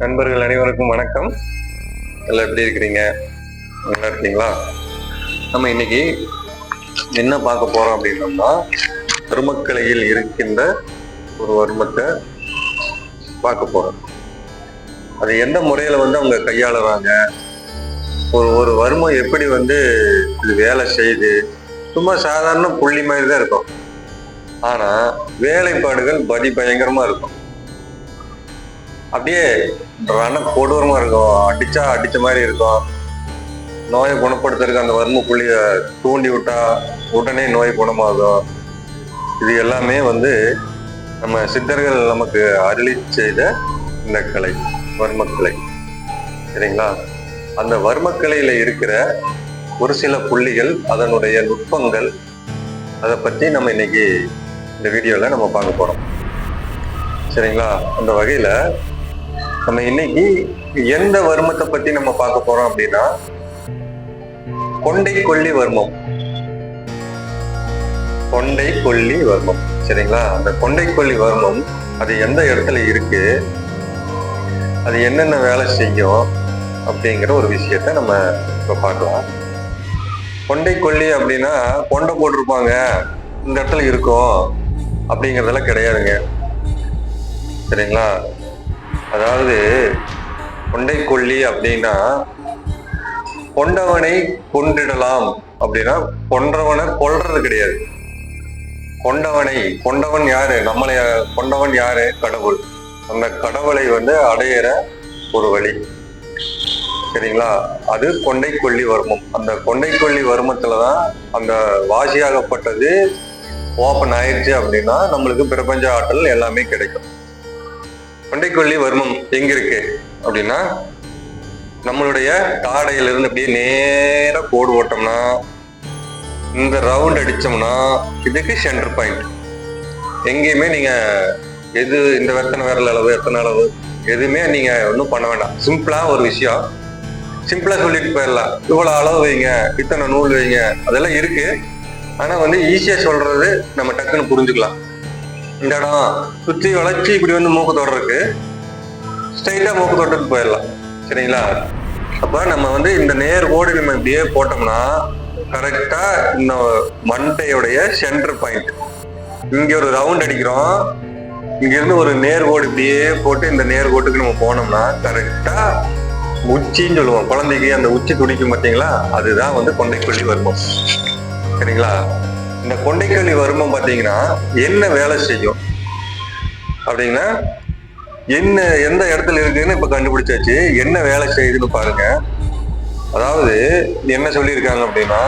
நண்பர்கள் அனைவருக்கும் வணக்கம். எல்லாம் எப்படி இருக்கிறீங்க? நல்லா இருக்கீங்களா? நம்ம இன்னைக்கு என்ன பார்க்க போறோம் அப்படின்னோம்னா வறுமக்கலையில் இருக்கின்ற ஒரு வர்மத்தை பார்க்க போறோம். அது எந்த முறையில வந்து அவங்க கையாளுறாங்க? ஒரு ஒரு வர்மம் எப்படி வந்து இது வேலை செய்யுது? சும்மா சாதாரண புள்ளி மாதிரி தான் இருக்கும். ஆனா வேலைப்பாடுகள் பதி பயங்கரமா இருக்கும். அப்படியே ரண கொடூரமா இருக்கும். அடிச்சா அடிச்ச மாதிரி இருக்கும். நோயை குணப்படுத்துறதுக்கு அந்த வர்ம புள்ளிய தூண்டி விட்டா உடனே நோய் குணமாகும். இது எல்லாமே வந்து நம்ம சித்தர்கள் நமக்கு அருளி செய்த இந்த கலை வர்மக்கலை. சரிங்களா? அந்த வர்மக்கலையில இருக்கிற ஒரு சில புள்ளிகள் அதனுடைய நுட்பங்கள் அதை பற்றி நம்ம இன்னைக்கு இந்த வீடியோல நம்ம பார்க்க போறோம். சரிங்களா? அந்த வகையில நம்ம இன்னைக்கு எந்த வர்மத்தை பத்தி நம்ம பார்க்க போறோம் அப்படின்னா கொண்டை கொல்லி வர்மம். கொண்டை கொல்லி வர்மம். சரிங்களா? அந்த கொண்டை கொல்லி வர்மம் அது எந்த இடத்துல இருக்கு? அது என்னென்ன வேலை செய்யும்? அப்படிங்கிற ஒரு விஷயத்த நம்ம இப்போ பார்க்கலாம். கொண்டை கொல்லி அப்படின்னா கொண்டை போட்டிருப்பாங்க. இந்த இடத்துல இருக்கும். அப்படிங்கிறதெல்லாம் கிடையாதுங்க. சரிங்களா? அதாவது கொண்டை கொல்லி அப்படின்னா கொண்டவனை கொண்டிடலாம் அப்படின்னா கொன்றவனை கொல்றது கிடையாது. கொண்டவனை கொண்டவன் யாரு? நம்மளை கொண்டவன் யாரு? கடவுள். அந்த கடவுளை வந்து அடையிற ஒரு வழி. சரிங்களா? அது கொண்டை கொல்லி வர்மம். அந்த கொண்டை கொல்லி வர்மத்துலதான் அந்த வாசியாகப்பட்டது ஓப்பன் ஆயிடுச்சு அப்படின்னா நம்மளுக்கு பிரபஞ்ச ஆற்றல் எல்லாமே கிடைக்கும். கொண்டைக்கொல்லி வர்மம் எங்க இருக்கு அப்படின்னா நம்மளுடைய தாடையில இருந்து அப்படியே நேராக கோடு ஓட்டோம்னா இந்த ரவுண்ட் அடிச்சோம்னா இதுக்கு சென்டர் பாயிண்ட் எங்கேயுமே நீங்க எது இந்த எத்தனை விரல் அளவு எத்தனை அளவு எதுவுமே நீங்க ஒன்றும் பண்ண வேண்டாம். சிம்பிளா ஒரு விஷயம். சிம்பிளா சொல்லிட்டு போயிடலாம். இவ்வளவு அளவு வைங்க இத்தனை நூல் வைங்க அதெல்லாம் இருக்கு. ஆனா வந்து ஈஸியா சொல்றது நம்ம டக்குன்னு புரிஞ்சுக்கலாம். இந்த இடம் சுற்றி வளைச்சு இப்படி வந்து மூக்கு இருக்கு. ஸ்ட்ரைட்டாக மூக்கு தொட்டுட்டு போயிடலாம். சரிங்களா? அப்போ நம்ம வந்து இந்த நேர் கோடு நம்ம இப்படியே போட்டோம்னா கரெக்டாக இந்த மண்டையுடைய சென்டர் பாயிண்ட் இங்கே ஒரு ரவுண்ட் அடிக்கிறோம். இங்கேருந்து ஒரு நேர் கோடு இப்படியே போட்டு இந்த நேர் கோட்டுக்கு நம்ம போனோம்னா கரெக்டாக உச்சின்னு சொல்லுவோம். குழந்தைக்கு அந்த உச்சி துடிக்கும் பார்த்தீங்களா அதுதான் வந்து கொண்டைக்கொல்லி வருவோம் சரிங்களா? இந்த கொண்டைக்கல்வி வர்மம் பார்த்தீங்கன்னா என்ன வேலை செய்யும்? அப்படின்னா என்ன எந்த இடத்துல இருக்குன்னு இப்போ கண்டுபிடிச்சாச்சு. என்ன வேலை செய்யுதுன்னு பாருங்க. அதாவது என்ன சொல்லியிருக்காங்க அப்படின்னா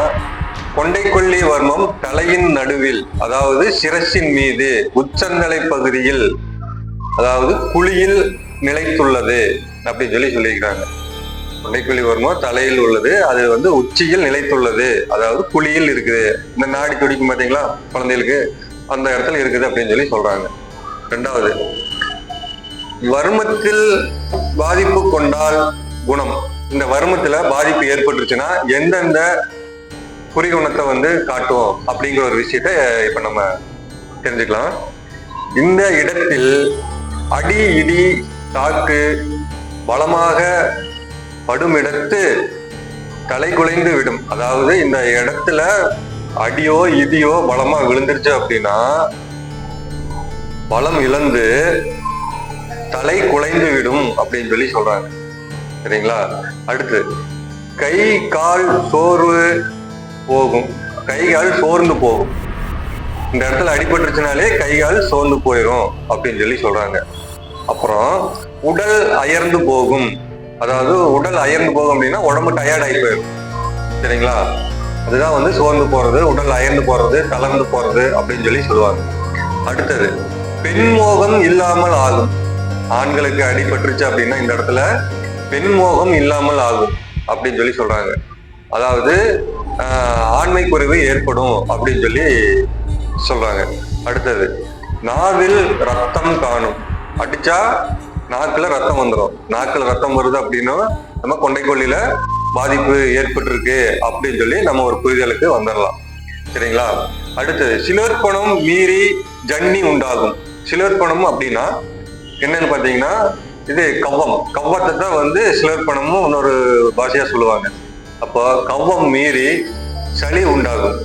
கொண்டைக்கொல்லி வர்மம் தலையின் நடுவில் அதாவது சிரசின் மீது உச்சந்தலை பகுதியில் அதாவது குழியில் நிலைத்துள்ளது அப்படின்னு சொல்லி சொல்லியிருக்கிறாங்க. கொண்டைக்குழி வருமோ தலையில் உள்ளது அது வந்து உச்சியில் நிலைத்துள்ளது. அதாவது குழியில் இருக்குது. இந்த நாடி துடிக்கும் பார்த்தீங்களா குழந்தைகளுக்கு அந்த இடத்துல இருக்குது அப்படின்னு சொல்லி சொல்றாங்க. ரெண்டாவது வர்மத்தில் பாதிப்பு கொண்டால் குணம். இந்த வருமத்துல பாதிப்பு ஏற்பட்டுருச்சுன்னா எந்தெந்த குறிகுணத்தை வந்து காட்டுவோம் அப்படிங்கிற ஒரு விஷயத்த இப்ப நம்ம தெரிஞ்சுக்கலாம். இந்த இடத்தில் அடி இடி தாக்கு பலமாக படுமிடத்து தலை குலைந்து விடும். அதாவது இந்த இடத்துல அடியோ இடியோ பலமா விழுந்துருச்சு அப்படின்னா பலம் இழந்து தலை குலைந்து விடும் அப்படின்னு சொல்லி சொல்றாங்க. சரிங்களா? அடுத்து கை கால் சோர்வு போகும். கை கால் சோர்ந்து போகும். இந்த இடத்துல அடிபட்டுருச்சுனாலே கை கால் சோர்ந்து போயிடும் அப்படின்னு சொல்லி சொல்றாங்க. அப்புறம் உடல் அயர்ந்து போகும். அதாவது உடல் அயர்ந்து போகும் அப்படின்னா உடம்பு டயர்ட் ஆகி போயிடும். சரிங்களா? அதுதான் வந்து சோர்ந்து போறது உடல் அயர்ந்து போறது தளர்ந்து போறது அப்படின்னு சொல்லி சொல்லுவாங்க. அடுத்தது பெண்மோகம் இல்லாமல் ஆகும். ஆண்களுக்கு அடிபட்டுருச்சு அப்படின்னா இந்த இடத்துல பெண்மோகம் இல்லாமல் ஆகும் அப்படின்னு சொல்லி சொல்றாங்க. அதாவது ஆண்மை குறைவு ஏற்படும் அப்படின்னு சொல்லி சொல்றாங்க. அடுத்தது நாவில் ரத்தம் காணும். அடிச்சா நாக்குல ரத்தம் வந்துடும் நாக்குல ரத்தம் வருது அப்படின்னா நம்ம கொண்டைக்கொல்லியில பாதிப்பு ஏற்பட்டிருக்கு அப்படின்னு சொல்லி நம்ம ஒரு புரிதலுக்கு வந்துடலாம் சரிங்களா? அடுத்தது சிலர்ப்பணம் மீறி ஜன்னி உண்டாகும். சிலர்ப்பணம் அப்படின்னா என்னன்னு பாத்தீங்கன்னா இது கவ்வம். கவ்வத்தை தான் வந்து சிலர்ப்பணமும் இன்னொரு பாஷையா சொல்லுவாங்க. அப்போ கவ்வம் மீறி சளி உண்டாகும்.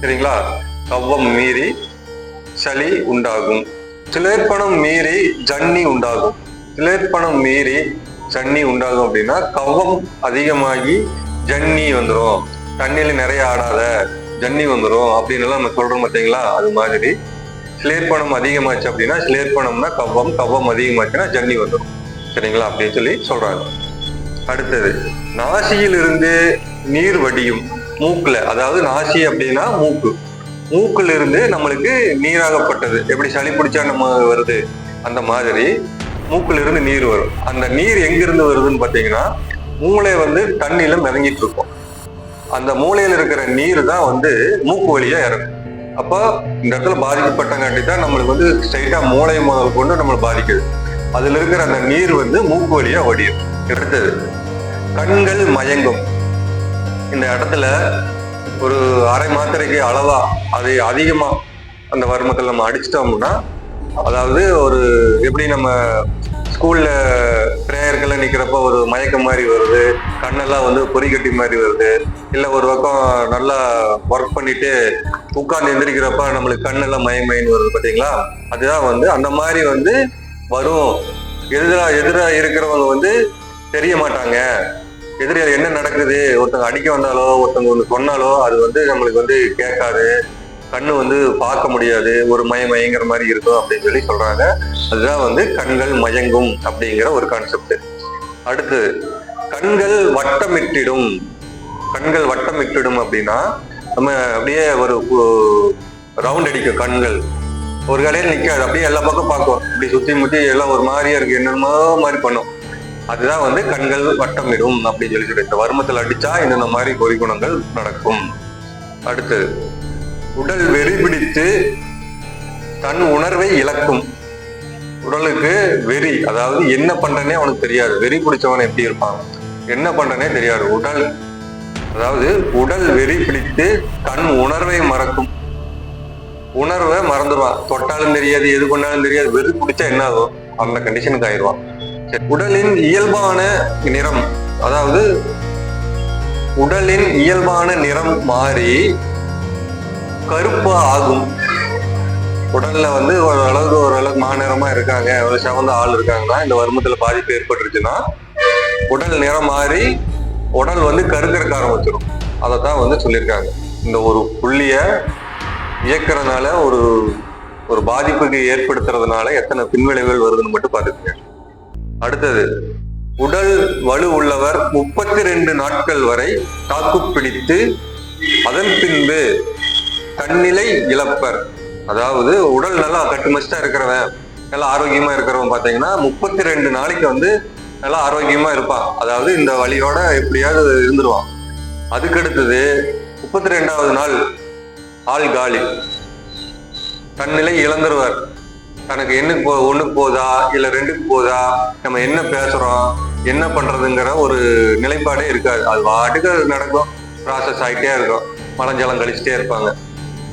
சரிங்களா? கவ்வம் மீறி சளி உண்டாகும். சிலேற்பணம் மீறி ஜன்னி உண்டாகும். சிலேற்பணம் மீறி ஜன்னி உண்டாகும் அப்படின்னா கவம் அதிகமாகி ஜன்னி வந்துடும் தண்ணியில நிறைய ஆடாத ஜன்னி வந்துடும் அப்படின்னு எல்லாம் நம்ம சொல்றோம் பார்த்தீங்களா? அது மாதிரி சிலேற்பணம் அதிகமாச்சு அப்படின்னா சிலேற்பணம்னா கவ்வம் கவ்வம் அதிகமாச்சுன்னா ஜன்னி வந்துடும் சரிங்களா? அப்படின்னு சொல்லி சொல்றாங்க. அடுத்தது நாசியில் இருந்து நீர் வடியும் மூக்குல அதாவது நாசி அப்படின்னா மூக்கு. மூக்குல இருந்து நம்மளுக்கு நீராகப்பட்டது. எப்படி சளி பிடிச்சா நம்ம வருது? அந்த மாதிரி மூக்குல இருந்து நீர் வரும். அந்த நீர் எங்கிருந்து வருதுன்னு பார்த்தீங்கன்னா மூளை வந்து தண்ணியில மிதங்கிட்டு இருக்கும். அந்த மூளையில இருக்கிற நீர் தான் வந்து மூக்கு வழியா இறங்கும் அப்போ இந்த இடத்துல பாதிக்கப்பட்டங்காட்டி தான் நம்மளுக்கு வந்து ஸ்ட்ரைட்டா மூளை முதல் கொண்டு நம்மளை பாதிக்குது. அதுல இருக்கிற அந்த நீர் வந்து மூக்கு வழியா வடியும் எடுத்தது கண்கள் மயங்கும். இந்த இடத்துல ஒரு அரை மாத்திரைக்கு அளவா அதை அதிகமா அந்த வருமத்தில் நம்ம அடிச்சிட்டோம்னா அதாவது ஒரு எப்படி நம்ம ஸ்கூல்ல பிரேயர்கள்ல நிக்கிறப்ப ஒரு மயக்கம் மாதிரி வருது கண்ணெல்லாம் வந்து பொறிக்கட்டி மாதிரி வருது இல்ல ஒரு பக்கம் நல்லா ஒர்க் பண்ணிட்டு உட்கார்ந்து எந்திரிக்கிறப்ப நம்மளுக்கு கண்ணெல்லாம் மயமயன்னு வருது பாத்தீங்களா? அதுதான் வந்து அந்த மாதிரி வந்து வரும். எதிராக எதிராக இருக்கிறவங்க வந்து தெரிய மாட்டாங்க. எதிரில் என்ன நடக்குது? ஒருத்தங்க அடிக்க வந்தாலோ ஒருத்தங்க ஒன்று சொன்னாலோ அது வந்து நம்மளுக்கு வந்து கேட்காது. கண்ணு வந்து பார்க்க முடியாது ஒரு மய மயங்கிற மாதிரி இருக்கும் அப்படின்னு சொல்லி சொல்றாங்க. அதுதான் வந்து கண்கள் மயங்கும் அப்படிங்கிற ஒரு கான்செப்ட் அடுத்து கண்கள் வட்டமிட்டிடும். கண்கள் வட்டமிட்டிடும் அப்படின்னா நம்ம அப்படியே ஒரு ரவுண்ட் அடிக்கும் கண்கள். ஒரு கடையில் நிற்காது அப்படியே எல்லா பக்கம் பார்க்கும். இப்படி சுற்றி முற்றி எல்லாம் ஒரு மாதிரியா இருக்கு என்னென்னமோ மாதிரி பண்ணும். அதுதான் வந்து கண்கள் வட்டமிடும் அப்படின்னு சொல்லி சொல்லி இந்த வருமத்தில் அடிச்சா இந்த மாதிரி பொறிகுணங்கள் நடக்கும். அடுத்து உடல் வெறி பிடித்து தன் உணர்வை இழக்கும். உடலுக்கு வெறி அதாவது என்ன பண்றனே அவனுக்கு தெரியாது. வெறி பிடிச்சவன் எப்படி இருப்பான்? என்ன பண்றனே தெரியாது. உடல் அதாவது உடல் வெறி பிடித்து தன் உணர்வை மறக்கும். உணர்வை மறந்துடுவான். தொட்டாலும் தெரியாது எது பண்ணாலும் தெரியாது. வெறி பிடிச்சா என்ன ஆகும்? அந்த கண்டிஷனுக்கு ஆயிடுவான். சரி, உடலின் இயல்பான நிறம் அதாவது உடலின் இயல்பான நிறம் மாறி கருப்பா ஆகும். உடல்ல வந்து ஓரளவுக்கு ஓரளவுக்கு மாநிறமா இருக்காங்க. ஒரு சிவந்த ஆள் இருக்காங்கன்னா இந்த வருமத்துல பாதிப்பு ஏற்பட்டுருச்சுன்னா உடல் நிறம் மாறி உடல் வந்து கருக்கிறக்க ஆரம்பிச்சிடும் அதை தான் வந்து சொல்லியிருக்காங்க. இந்த ஒரு புள்ளிய இயக்கிறதுனால ஒரு ஒரு பாதிப்புக்கு ஏற்படுத்துறதுனால எத்தனை பின்விளைவுகள் வருதுன்னு மட்டும் பார்த்துக்கங்க. அடுத்தது உடல் வலு உள்ளவர் முப்பத்தி ரெண்டு நாட்கள் வரை தாக்கு பிடித்து அதன் பின்பு தன்னிலை இழப்பர். அதாவது உடல் நல்லா கட்டுமஸ்டா இருக்கிறவன் நல்லா ஆரோக்கியமா இருக்கிறவன் பாத்தீங்கன்னா முப்பத்தி ரெண்டு நாளைக்கு வந்து நல்லா ஆரோக்கியமா இருப்பான். அதாவது இந்த வழியோட எப்படியாவது இருந்துருவான். அதுக்கடுத்தது முப்பத்தி ரெண்டாவது நாள் ஆள் காலி. தன்னிலை இழந்துருவார். தனக்கு என்ன போ ஒண்ணுக்கு போதா இல்ல ரெண்டுக்கு போதா நம்ம என்ன பேசுறோம் என்ன பண்றதுங்கிற ஒரு நிலைப்பாடே இருக்காது. அது வாட்டுக்கு அது நடக்கும். ப்ராசஸ் ஆகிட்டே இருக்கும். மலஞ்சலம் கழிச்சிட்டே இருப்பாங்க.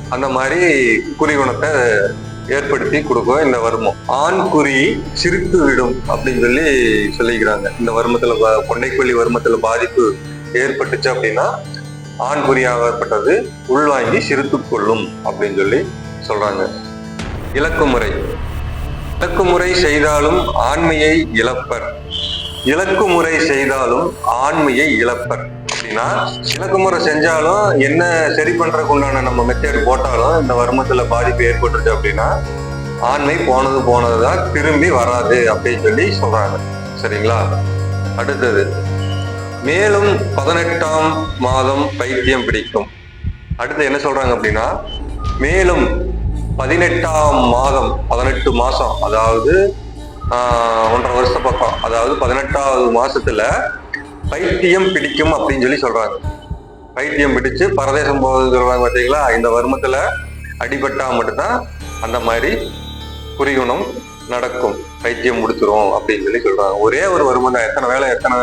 அந்த மாதிரி குறிகுணத்தை ஏற்படுத்தி கொடுக்கும் இந்த வருமம். ஆண் குறி சிரித்து விடும் அப்படின்னு சொல்லி சொல்லிக்கிறாங்க. இந்த வருமத்துல ப- கொண்டைக்கொல்லி வருமத்துல பாதிப்பு ஏற்பட்டுச்சு அப்படின்னா ஆண் குறியாகப்பட்டது உள்வாங்கி சிரித்து கொள்ளும் அப்படின்னு சொல்லி சொல்றாங்க. இலக்குமுறை. இலக்குமுறை செய்தாலும் ஆண்மையை இழப்பர். இலக்குமுறை செய்தாலும் ஆண்மையை இழப்பர். அப்படின்னா இலக்குமுறை செஞ்சாலும் என்ன சரி பண்றதுக்கு உண்டான நம்ம மெத்தேடு போட்டாலும் இந்த வருமத்துல பாதிப்பு ஏற்பட்டுருச்சு அப்படின்னா ஆண்மை போனது போனதுதான் திரும்பி வராது அப்படின்னு சொல்லி சொல்றாங்க. சரிங்களா? அடுத்தது மேலும் பதினெட்டாம் மாதம் பைத்தியம் பிடிக்கும். அடுத்து என்ன சொல்றாங்க அப்படின்னா மேலும் பதினெட்டாம் மாதம் பதினெட்டு மாசம் அதாவது ஆஹ், ஒன்றரை வருஷ பக்கம் அதாவது பதினெட்டாவது மாசத்துல பைத்தியம் பிடிக்கும் அப்படின்னு சொல்லி சொல்றாங்க. பைத்தியம் பிடிச்சு பரதேசம் போகுது சொல்றாங்க பார்த்தீங்களா இந்த வருமத்துல அடிபட்டா மட்டும்தான் அந்த மாதிரி குறிகுணம் நடக்கும். பைத்தியம் முடிச்சிரும் அப்படின்னு சொல்லி சொல்றாங்க. ஒரே ஒரு வருமம் தான். எத்தனை வேலை எத்தனை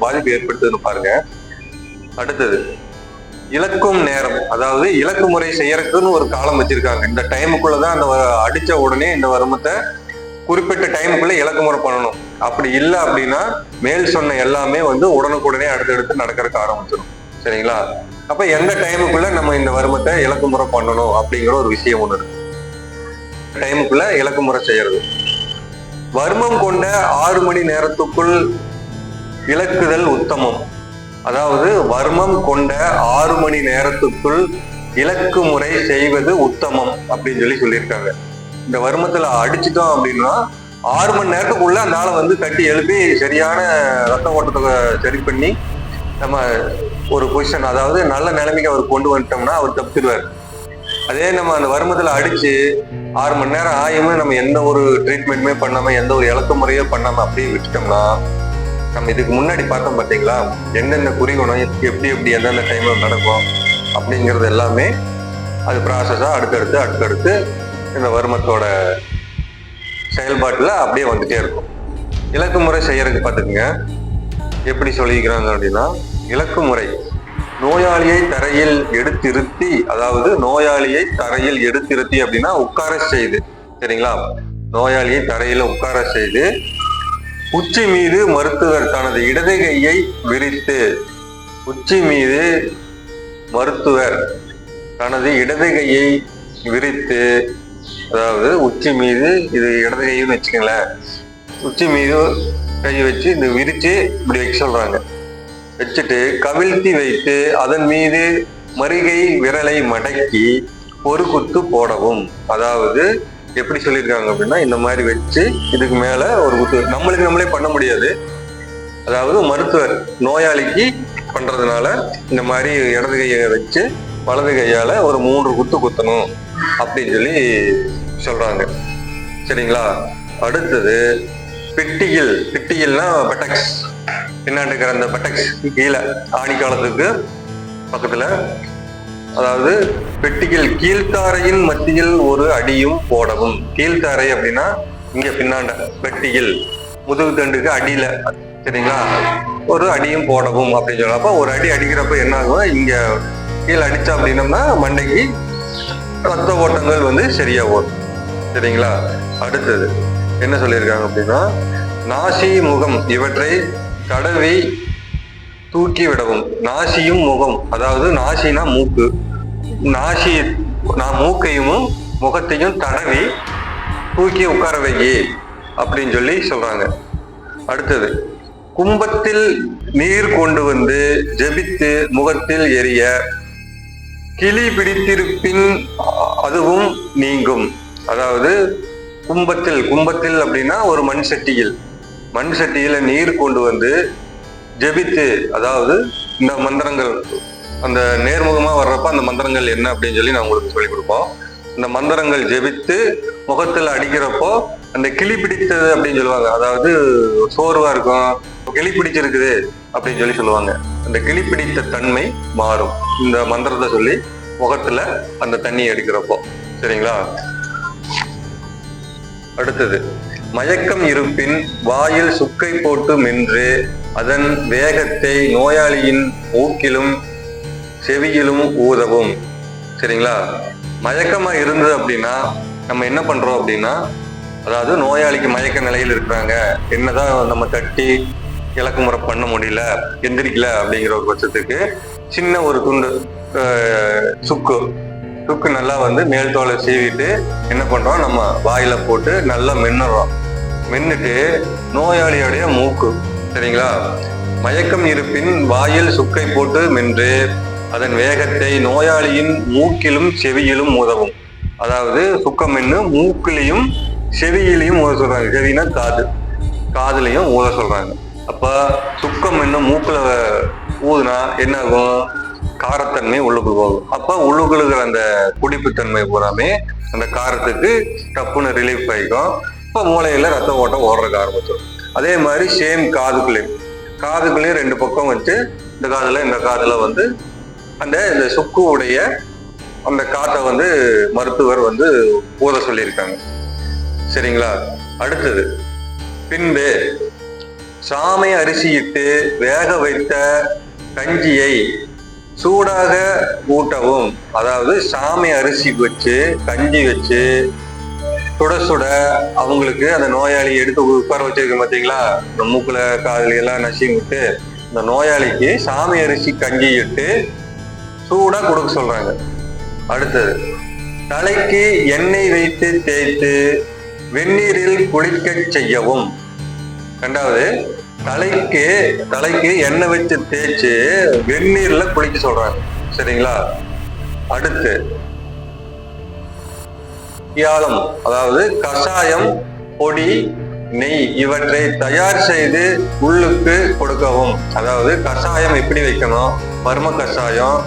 பாதிப்பு ஏற்படுத்துதுன்னு பாருங்க. அடுத்தது இலக்கும் நேரம். அதாவது இலக்கு முறை செய்யறதுக்குன்னு ஒரு காலம் வச்சிருக்காங்க. இந்த டைமுக்குள்ளதான் அந்த வ- அடிச்ச உடனே இந்த வருமத்தை குறிப்பிட்ட டைமுக்குள்ள இலக்கு முறை பண்ணணும். அப்படி இல்லை அப்படின்னா மேல் சொன்ன எல்லாமே வந்து உடனுக்குடனே அடுத்தடுத்து நடக்கிறதுக்கு ஆரம்பிச்சிடும் சரிங்களா? அப்ப எந்த டைமுக்குள்ள நம்ம இந்த வருமத்தை இலக்குமுறை பண்ணணும் அப்படிங்கிற ஒரு விஷயம் ஒண்ணு இருக்கு. டைமுக்குள்ள இலக்குமுறை செய்யறது. வர்மம் கொண்ட ஆறு மணி நேரத்துக்குள் இலக்குதல் உத்தமம். அதாவது வர்மம் கொண்ட ஆறு மணி நேரத்துக்குள் இலக்கு முறை செய்வது உத்தமம் அப்படின்னு சொல்லி சொல்லியிருக்காங்க. இந்த வருமத்துல அடிச்சிட்டோம் அப்படின்னா ஆறு மணி நேரத்துக்குள்ள அந்த ஆளை வந்து தட்டி எழுப்பி சரியான ரத்த ஓட்டத்தை சரி பண்ணி நம்ம ஒரு பொசிஷன் அதாவது நல்ல நிலைமைக்கு அவர் கொண்டு வந்துட்டோம்னா அவர் தப்பிடுவார் அதே நம்ம அந்த வருமத்தில் அடிச்சு ஆறு மணி நேரம் ஆயுமே நம்ம எந்த ஒரு ட்ரீட்மெண்ட்டுமே பண்ணாம எந்த ஒரு இலக்கு முறையோ பண்ணாம அப்படியே விட்டுட்டோம்னா நம்ம இதுக்கு முன்னாடி பார்த்தோம் பார்த்தீங்களா? என்னென்ன குறிகுணம் எப்படி எப்படி எந்தெந்த டைம்ல நடக்கும் அப்படிங்கிறது எல்லாமே அது ப்ராசஸாக அடுத்தடுத்து அடுத்தடுத்து இந்த வருமத்தோட செயல்பாட்டில் அப்படியே வந்துட்டே இருக்கும். இலக்கு முறை செய்யறதுக்கு பார்த்துக்குங்க. எப்படி சொல்லிக்கிறாங்க அப்படின்னா இலக்கு முறை. நோயாளியை தரையில் எடுத்திருத்தி அதாவது நோயாளியை தரையில் எடுத்திருத்தி அப்படின்னா உட்கார செய்து சரிங்களா? நோயாளியை தரையில உட்கார செய்து உச்சி மீது மருத்துவர் தனது இடது கையை விரித்து உச்சி மீது மருத்துவர் தனது இடது கையை விரித்து அதாவது உச்சி மீது இது இடது கைன்னு வச்சுக்கங்களேன். உச்சி மீது கையை வச்சு இந்த விரித்து இப்படி வைக்க சொல்கிறாங்க வச்சுட்டு கவிழ்த்தி வைத்து அதன் மீது மருகை விரலை மடக்கி ஒரு குத்து போடவும். அதாவது எப்படி சொல்லியிருக்காங்க அப்படின்னா இந்த மாதிரி வச்சு இதுக்கு மேலே ஒரு குத்து நம்மளுக்கு நம்மளே பண்ண முடியாது. அதாவது மருத்துவர் நோயாளிக்கு பண்ணுறதுனால இந்த மாதிரி இடது கையை வச்சு வலது கையால் ஒரு மூன்று குத்து குத்தணும் அப்படின்னு சொல்லி சொல்கிறாங்க சரிங்களா? அடுத்தது பிட்டியில் பிட்டியில்னா பெட்டக்ஸ் பின்னாடி இருக்கிற அந்த பெட்டக்ஸ் கீழே ஆணிக்காலத்துக்கு பக்கத்தில் அதாவது பெட்டியில் கீழ்த்தாரையின் மத்தியில் ஒரு அடியும் போடவும். கீழ்த்தாரை அப்படின்னா இங்கே பின்னாண்ட பெட்டியில் முதுகு தண்டுக்கு அடியில். சரிங்களா? ஒரு அடியும் போடவும் அப்படின்னு சொல்லப்போ ஒரு அடி அடிக்கிறப்ப என்ன ஆகும் இங்கே கீழே அடித்தா அப்படின்னம்னா மண்டைக்கு ரத்த ஓட்டங்கள் வந்து சரியாக ஓடும் சரிங்களா? அடுத்தது என்ன சொல்லியிருக்காங்க அப்படின்னா நாசி முகம் இவற்றை தடவி தூக்கி விடவும். நாசியும் முகம் அதாவது நாசினா மூக்கு. நாசி நான் மூக்கையும் முகத்தையும் தடவி தூக்கி உட்கார வைக்கி அப்படின்னு சொல்லி சொல்றாங்க. அடுத்தது கும்பத்தில் நீர் கொண்டு வந்து ஜெபித்து முகத்தில் எரிய கிளி பிடித்திருப்பின் அதுவும் நீங்கும். அதாவது கும்பத்தில் கும்பத்தில் அப்படின்னா ஒரு மண் சட்டியில். மண் சட்டியில நீர் கொண்டு வந்து ஜெபித்து அதாவது இந்த மந்திரங்கள் அந்த நேர்முகமா வர்றப்ப அந்த மந்திரங்கள் என்ன அப்படின்னு சொல்லி நான் உங்களுக்கு சொல்லிக் கொடுப்போம். இந்த மந்திரங்கள் ஜெபித்து முகத்துல அடிக்கிறப்போ அந்த கிளி பிடித்தது அப்படின்னு சொல்லுவாங்க. அதாவது சோர்வா இருக்கும். கிளி பிடிச்சிருக்குது. அப்படின்னு சொல்லி சொல்லுவாங்க. அந்த கிளி பிடித்த தன்மை மாறும். இந்த மந்திரத்தை சொல்லி முகத்துல அந்த தண்ணி எடுக்கிறப்போ. சரிங்களா? அடுத்தது மயக்கம் இருப்பின் வாயில் சுக்கை போட்டு மென்று அதன் வேகத்தை நோயாளியின் மூக்கிலும் செவியிலும் ஊதவும். சரிங்களா? மயக்கமா இருந்தது அப்படின்னா நம்ம என்ன பண்றோம் அப்படின்னா அதாவது நோயாளிக்கு மயக்க நிலையில் இருக்கிறாங்க. என்னதான் நம்ம தட்டி இலக்குமுறை பண்ண முடியல எந்திரிக்கல அப்படிங்கிற ஒரு பட்சத்துக்கு சின்ன ஒரு துண்டு சுக்கு சுக்கு நல்லா வந்து மேல் தோலை சீவிட்டு என்ன பண்றோம்? நம்ம வாயில போட்டு நல்லா மென்னுறோம். மென்னுட்டு நோயாளியோடைய மூக்கு சரிங்களா? மயக்கம் இருப்பின் வாயில் சுக்கை போட்டு மென்று அதன் வேகத்தை நோயாளியின் மூக்கிலும் செவியிலும் உதவும். அதாவது சுக்கம் மென்னு மூக்கிலையும் செவியிலையும் ஊத சொல்றாங்க. செவினா காது காதுலையும் ஊத சொல்றாங்க. அப்ப சுக்கம் இன்னும் மூக்குல ஊதுனா என்ன ஆகும் காரத்தன்மை உள்ளுக்குள் போகும். அப்ப உள்ளுக்குள் இருக்கிற அந்த குடிப்புத்தன்மை பூராமே அந்த காரத்துக்கு டப்புன்னு ரிலீஃப் ஆகிக்கும் இப்போ மூளையில ரத்த ஓட்டம் ஓடுறதுக்கு ஆரம்பிச்சிடும். அதே மாதிரி சேம் காதுக்குள்ளேயும். காதுக்குள்ளேயும் ரெண்டு பக்கம் வச்சு இந்த காதுல இந்த காதுல வந்து அந்த இந்த சுக்கு உடைய அந்த காற்றை வந்து மருத்துவர் வந்து ஊத சொல்லியிருக்காங்க. சரிங்களா? அடுத்தது பின்பு. சாமை அரிசியிட்டு வேக வைத்த கஞ்சியை சூடாக ஊட்டவும். அதாவது சாமை அரிசி வச்சு கஞ்சி வச்சு சுட சுட அவங்களுக்கு அந்த நோயாளி எடுத்து உட்கார வச்சிருக்கோம் பார்த்தீங்களா இந்த மூக்கில் காதுல எல்லாம் நசி விட்டு இந்த நோயாளிக்கு சாமி அரிசி கஞ்சி இட்டு சூடாக கொடுக்க சொல்கிறாங்க அடுத்தது தலைக்கு எண்ணெய் வைத்து தேய்த்து வெந்நீரில் குளிக்க செய்யவும். ரெண்டாவது தலைக்கு தலைக்கு எண்ணெய் வச்சு தேய்ச்சி வெந்நீர்ல குளிக்க சொல்றாங்க. சரிங்களா? அடுத்து கியாலம் அதாவது கஷாயம் பொடி நெய் இவற்றை தயார் செய்து உள்ளுக்கு கொடுக்கவும். அதாவது கஷாயம் எப்படி வைக்கணும்? மர்ம கஷாயம்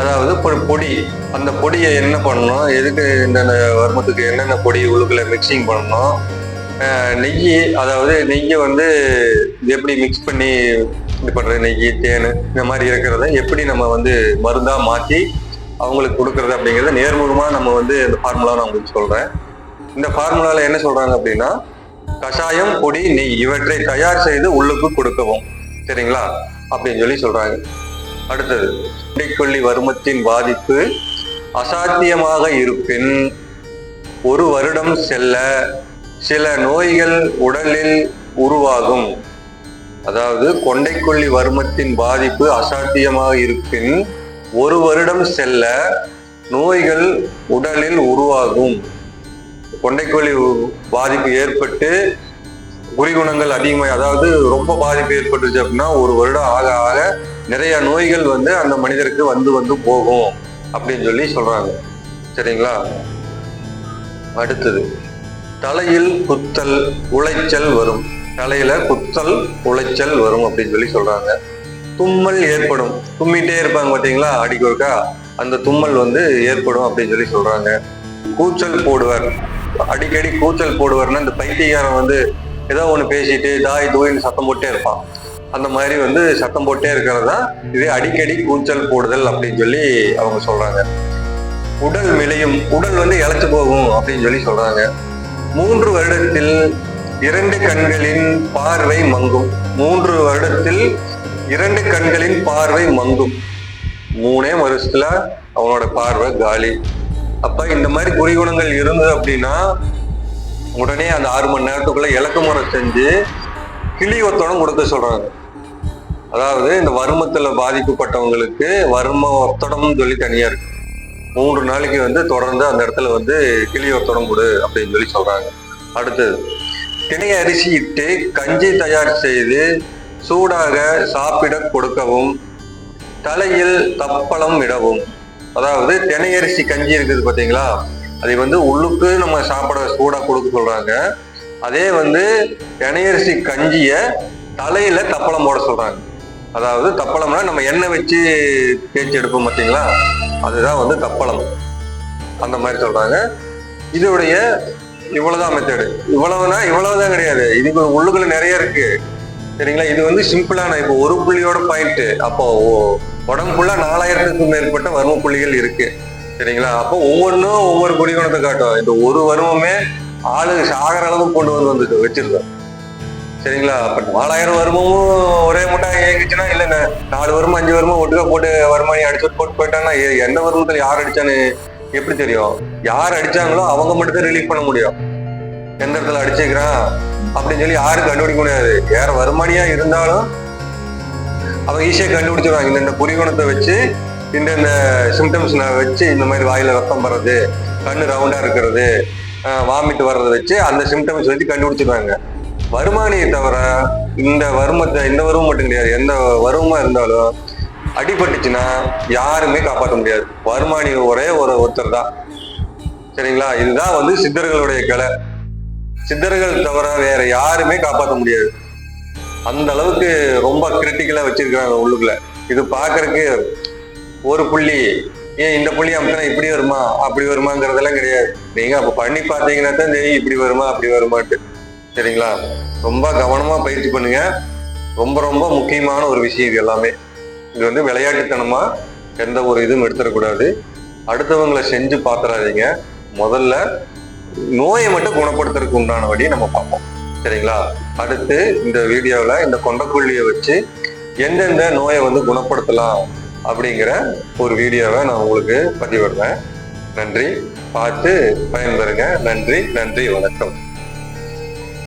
அதாவது பொடி. அந்த பொடியை என்ன பண்ணணும்? எதுக்கு இந்த வர்மத்துக்கு என்னென்ன பொடி உள்ளுக்குள்ள மிக்சிங் பண்ணணும்? நெய் அதாவது நெய்யை வந்து எப்படி மிக்ஸ் பண்ணி இது பண்ணுறது நெய் தேன் இந்த மாதிரி இருக்கிறத எப்படி நம்ம வந்து மருந்தாக மாற்றி அவங்களுக்கு கொடுக்கறது அப்படிங்கிறத நேர்முகமாக நம்ம வந்து இந்த ஃபார்முலா நான் உங்களுக்கு சொல்கிறேன் இந்த ஃபார்முலாவில் என்ன சொல்கிறாங்க அப்படின்னா கஷாயம் பொடி நெய் இவற்றை தயார் செய்து உள்ளுக்கு கொடுக்கவும். சரிங்களா? அப்படின்னு சொல்லி சொல்கிறாங்க அடுத்தது கொள்ளி வருமத்தின் பாதிப்பு அசாத்தியமாக இருப்பின் ஒரு வருடம் செல்ல சில நோய்கள் உடலில் உருவாகும். அதாவது கொண்டைக்கொல்லி வருமத்தின் பாதிப்பு அசாத்தியமாக இருப்பின் ஒரு வருடம் செல்ல நோய்கள் உடலில் உருவாகும். கொண்டைக்கொல்லி பாதிப்பு ஏற்பட்டு குறிகுணங்கள் அதிகமாக அதாவது ரொம்ப பாதிப்பு ஏற்பட்டுச்சு அப்படின்னா ஒரு வருடம் ஆக ஆக நிறைய நோய்கள் வந்து அந்த மனிதருக்கு வந்து வந்து போகும் அப்படின்னு சொல்லி சொல்றாங்க. சரிங்களா? அடுத்தது. தலையில் குத்தல் உளைச்சல் வரும். தலையில குத்தல் உளைச்சல் வரும் அப்படின்னு சொல்லி சொல்றாங்க. தும்மல் ஏற்படும். தும்மிட்டே இருப்பாங்க பாத்தீங்களா அடிக்கொருக்கா? அந்த தும்மல் வந்து ஏற்படும் அப்படின்னு சொல்லி சொல்றாங்க. கூச்சல் போடுவார். அடிக்கடி கூச்சல் போடுவார்னா இந்த பைத்தியக்காரன் வந்து ஏதோ ஒன்று பேசிட்டு தாய் தூயின்னு சத்தம் போட்டே இருப்பான். அந்த மாதிரி வந்து சத்தம் போட்டே இருக்கிறது? தான் இது அடிக்கடி கூச்சல் போடுதல் அப்படின்னு சொல்லி அவங்க சொல்றாங்க. உடல் மிளையும் உடல் வந்து இழைச்சு போகும் அப்படின்னு சொல்லி சொல்றாங்க. மூன்று வருடத்தில் இரண்டு கண்களின் பார்வை மங்கும். மூன்று வருடத்தில் இரண்டு கண்களின் பார்வை மங்கும். மூணே வருஷத்துல அவனோட பார்வை காலி. அப்ப இந்த மாதிரி குறிகுணங்கள் இருந்தது அப்படின்னா உடனே அந்த ஆறு மணி நேரத்துக்குள்ள இலக்கு முறை செஞ்சு கிளி ஒத்தடம் கொடுக்க சொல்றாங்க. அதாவது இந்த வருமத்துல பாதிக்கப்பட்டவங்களுக்கு வரும ஒத்தடம்னு சொல்லி தனியா இருக்கு. மூன்று நாளைக்கு வந்து தொடர்ந்து அந்த இடத்துல வந்து கிளியோர் ஒத்தடம் அப்படின்னு சொல்லி சொல்றாங்க. அடுத்தது திணை அரிசி இட்டு கஞ்சி தயார் செய்து சூடாக சாப்பிட கொடுக்கவும் தலையில் தப்பளம் இடவும். அதாவது தினையரிசி கஞ்சி இருக்குது பார்த்தீங்களா? அதை வந்து உள்ளுக்கு நம்ம சாப்பிட சூடாக கொடுக்க சொல்றாங்க. அதே வந்து தினையரிசி கஞ்சியை தலையில தப்பளம் போட சொல்றாங்க. அதாவது தப்பளம்னா நம்ம எண்ணெய் வச்சு தேய்ச்சி எடுப்போம் பார்த்தீங்களா? அதுதான் வந்து தப்பளம் அந்த மாதிரி சொல்றாங்க. இதோடைய இவ்வளவுதான் மெத்தடு இவ்வளவுனா இவ்வளவுதான் கிடையாது. இதுக்கு உள்ளுக்குள்ள நிறைய இருக்கு. சரிங்களா? இது வந்து சிம்பிளான இப்போ ஒரு புள்ளியோட பாயிண்ட் அப்போ ஒ- உடம்புக்குள்ள நாலாயிரத்துக்கும் மேற்பட்ட வர்ம புள்ளிகள் இருக்கு. சரிங்களா? அப்போ ஒவ்வொன்றும் ஒவ்வொரு குடிகோணத்தை காட்டும். இந்த ஒரு வருமமே ஆளு சாகர அளவுக்கு கொண்டு வந்து வந்துட்டு வச்சிருக்கோம். சரிங்களா? பட் நாலாயிரம் வருமமும் ஒரே முட்டா ஏங்கிச்சுன்னா இல்ல நாலு வருமம் அஞ்சு வருமா ஒட்டுக்கா போட்டு வருமானி அடிச்சுட்டு போட்டு போயிட்டாங்கன்னா எந்த வருமத்துல யார் அடிச்சான்னு எப்படி தெரியும்? யார் அடிச்சாங்களோ அவங்க மட்டும் தான் ரிலீஃப் பண்ண முடியும். எந்த இடத்துல அடிச்சுக்கிறான் அப்படின்னு சொல்லி யாரும் கண்டுபிடிக்க முடியாது. வேற வருமானியா இருந்தாலும் அவங்க ஈஸியா கண்டுபிடிச்சிருவாங்க. இந்த இந்த வச்சு இந்த இந்த சிம்டம்ஸ் வச்சு இந்த மாதிரி வாயில ரத்தம் வர்றது கண்ணு ரவுண்டா இருக்கிறது வாமிட் வர்றதை வச்சு அந்த சிம்டம்ஸ் வச்சு கண்டுபிடிச்சிருவாங்க. வருமானியை தவிர இந்த வருமத்தை இந்த வருமம் மட்டும் கிடையாது. எந்த வருமமா இருந்தாலும் அடிபட்டுச்சுன்னா யாருமே காப்பாற்ற முடியாது. வருமானி ஒரே ஒரு ஒருத்தர் தான். சரிங்களா? இதுதான் வந்து சித்தர்களுடைய கலை. சித்தர்கள் தவிர வேற யாருமே காப்பாற்ற முடியாது. அந்த அளவுக்கு ரொம்ப கிரிட்டிக்கலா வச்சிருக்காங்க உள்ளுக்குள்ள. இது பாக்குறதுக்கு ஒரு புள்ளி. ஏன் இந்த புள்ளி அமுத்தினா இப்படி வருமா? அப்படி வருமாங்கிறதெல்லாம் கிடையாது. நீங்க அப்ப பண்ணி பார்த்தீங்கன்னா தான் தெரியும் இப்படி வருமா அப்படி வருமாட்டு சரிங்களா ரொம்ப கவனமா பயிற்சி பண்ணுங்க. ரொம்ப ரொம்ப முக்கியமான ஒரு விஷயம் இது எல்லாமே. இது வந்து விளையாட்டுத்தனமா எந்த ஒரு இதுவும் எடுத்துடக்கூடாது. அடுத்தவங்களை செஞ்சு பாத்துறாதீங்க. முதல்ல நோயை மட்டும் குணப்படுத்துறதுக்கு உண்டான வழியை நம்ம பார்ப்போம். சரிங்களா? அடுத்து இந்த வீடியோவில் இந்த கொண்டக்குள்ளியை வச்சு எந்தெந்த நோயை வந்து குணப்படுத்தலாம் அப்படிங்கிற ஒரு வீடியோவை நான் உங்களுக்கு பதிவிடுறேன். நன்றி. பார்த்து பயன்பெறுங்க. நன்றி நன்றி வணக்கம்.